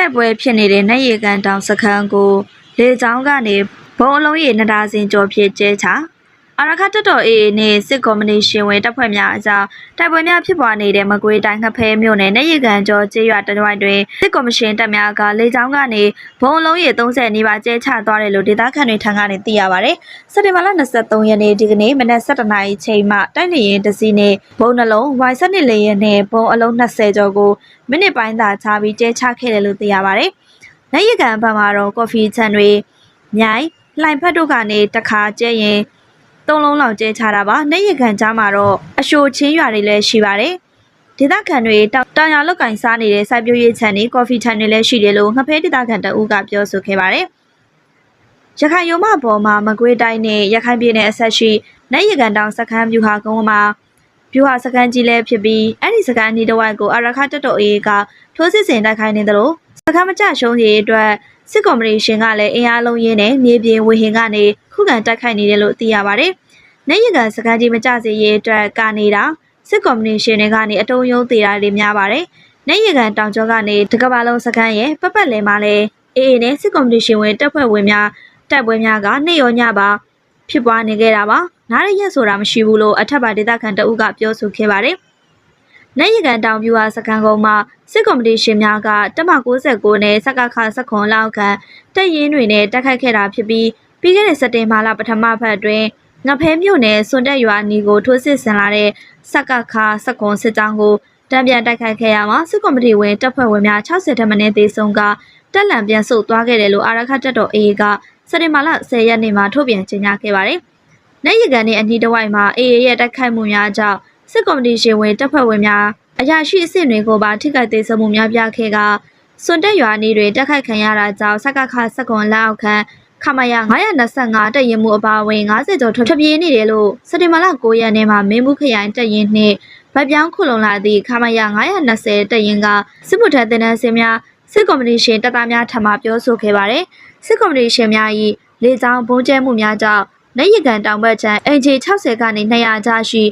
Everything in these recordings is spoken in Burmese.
တိုက်ပွဲဖြစ်နေတဲ့နိုင်ရီကန်တောင်စခန်းကိုလေကြောင်းကနေဘုံအလုံးရေနှစ်ဒါဇင်ကျော်ဖြစ်ကျဲချ အရခတ်တတော်အေးနဲ့စစ်ကော်မနီရှင်ဝင်တပ်ဖွဲ့များအကြားတိုက်ပွဲများဖြစ်ပွားနေတဲ့မကွေးတိုင်းငဖဲမြို့နယ်နိုင်ရီကန်ကျော်ကျေးရွာတရွိုက်တွင်စစ်ကော်မရှင်တပ်များကလေကြောင်းကနေဘုံအလုံးရေ30နီးပါးကျဲချသွားတယ်လို့ဒေသခံတွေထံကနေသိရပါတယ်စက်တင်ဘာလ23ရက်နေ့ဒီကနေ့မနက်7:00နာရီချိန်မှတိုက်နေရင်တစ်စီးနဲ့ဘုံနှလုံး Y7 လေယာဉ်နဲ့ဘုံအလုံး20ကျော်ကိုမိနစ်ပိုင်းသာခြားပြီးကျဲချခဲ့တယ်လို့သိရပါတယ်။နိုင်ရကန်ဘက်မှာတော့ကော်ဖီချန်တွေမြိုင်လှိုင်ဖက်တို့ကနေတခါကျဲရင် သုံးလုံးလောက်ကျဲချတာပါ။နိုင်ရကန်ကြားမှာတော့အရှိုချင်းရွာတွေလည်းရှိပါတယ်။ဒေသခံတွေတောင်တောင်ရလောက်ကင်စားနေတဲ့စိုက်ပျိုးရေးခြံတွေကော်ဖီခြံတွေလည်းရှိတယ်လို့ငဖဲဒေသခံတအူးကပြောဆိုခဲ့ပါတယ်။ရခိုင်ရုံမပေါ်မှာမကွေးတိုင်းနဲ့ရခိုင်ပြည်နယ်အဆက်ရှိနိုင်ရကန်တောင်စခန်းပြူဟာကုန်းမှာပြူဟာစခန်းကြီးလည်းဖြစ်ပြီးအဲ့ဒီစခန်းအနီးတစ်ဝိုက်ကိုအရခတက်တော်အေးကထိုးစစ်ဆင်တိုက်ခိုင်းနေတယ်လို့ စခန်းမကျရှုံးရေးအတွက်စစ်ကော်မရှင်ကလည်းအင်အားလုံးရင်းနဲ့မြေပြင်ဝေဟင်ကနေခုခံတိုက်ခိုက်နေတယ်လို့သိရပါတယ်။နိုင်ရကန်စခန်းကြီးမကျစေရေးအတွက်ကနေတာစစ်ကော်မရှင်တွေကနေအတုံးယုံသေးတာတွေများပါတယ်။နိုင်ရကန်တောင်ကျောကနေတကဘာလုံးစခန်းရဲ့ပတ်ပတ်လည်မှာလည်းအေးအေးနဲ့စစ်ကော်မရှင်ဝင်တပ်ဖွဲ့ဝင်များတပ်ပွဲများကနေရောညပါဖြစ်ပွားနေခဲ့တာပါ။နားရရက်ဆိုတာမရှိဘူးလို့အထက်ပါဒေသခံတအုပ်ကပြောဆိုခဲ့ပါတယ်။ နိုင်ရကန်တောင်ပြူဟာစကန်ကုန်းမှာစစ်ကော်မရှင်များကတက်မ69နဲ့စကခ19လောက်ခန့်တပ်ရင်းတွေနဲ့တိုက်ခိုက်ခဲ့တာဖြစ်ပြီးပြီးခဲ့တဲ့စက်တင်ဘာလပထမဖက်အတွင်းငဖဲမြို့နယ်စွန်တက်ရွာနီကိုထိုးစစ်ဆင်လာတဲ့စကခ19စစ်ကြောင်းကိုတံပြန်တိုက်ခိုက်ခဲ့ရမှာစစ်ကော်မတီဝင်တပ်ဖွဲ့ဝင်များ60ထက်မနည်းသေဆုံးကတက်လန်ပြန်ဆုတ်သွားခဲ့တယ်လို့အာရခတက်တော်အေးကစက်တင်ဘာလ10ရက်နေ့မှာထုတ်ပြန်ကြေညာခဲ့ပါတယ်။နိုင်ရကန်နဲ့အနီးတစ်ဝိုက်မှာအေးရဲ့တိုက်ခိုက်မှုများကြောင့် စစ်ကော်မတီရှင်ဝင်တပ်ဖွဲ့ဝင်များအရာရှိအဆင့်တွေကိုပါထိခိုက်သေးဆုံးမှုများပြခဲ့ကစွန်တက်ရွာနေတွေတက်ခိုက်ခံရတာကြောင့်စကခစကွန်လက်အောက်ခံခမရ925တက်ရင်မှုအပါအဝင်90ကျော်ထွက်ပြေးနေတယ်လို့စက်တင်ဘာလ9ရက်နေ့မှာမင်းမှုခရိုင်တက်ရင်နှင့်ဗတ်ပြောင်းခုလုံလာသည့်ခမရ920တက်ရင်ကစစ်မှုထမ်းတင်နန်းစင်များစစ်ကော်မတီရှင်တပ်သားများထံမှပြောဆိုခဲ့ပါတယ်စစ်ကော်မတီရှင်များ၏လေကြောင်းဘုံကျဲမှုများကြောင့်နိုင်ရကန်တောင်ဘက်ချမ်းအင်ဂျီ60ကနေ200ကျရှိ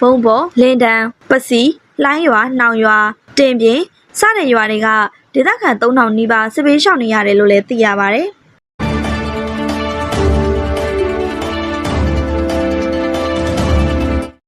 ဘုံဘောလင်းတန်းပစီလိုင်းရွာနှောင်ရွာတင်ပြင်းစတဲ့ရွာတွေကဒေသခံ3000နီးပါးစစ်ပေးရှောင်နေရတယ်လို့လည်းသိရပါတယ်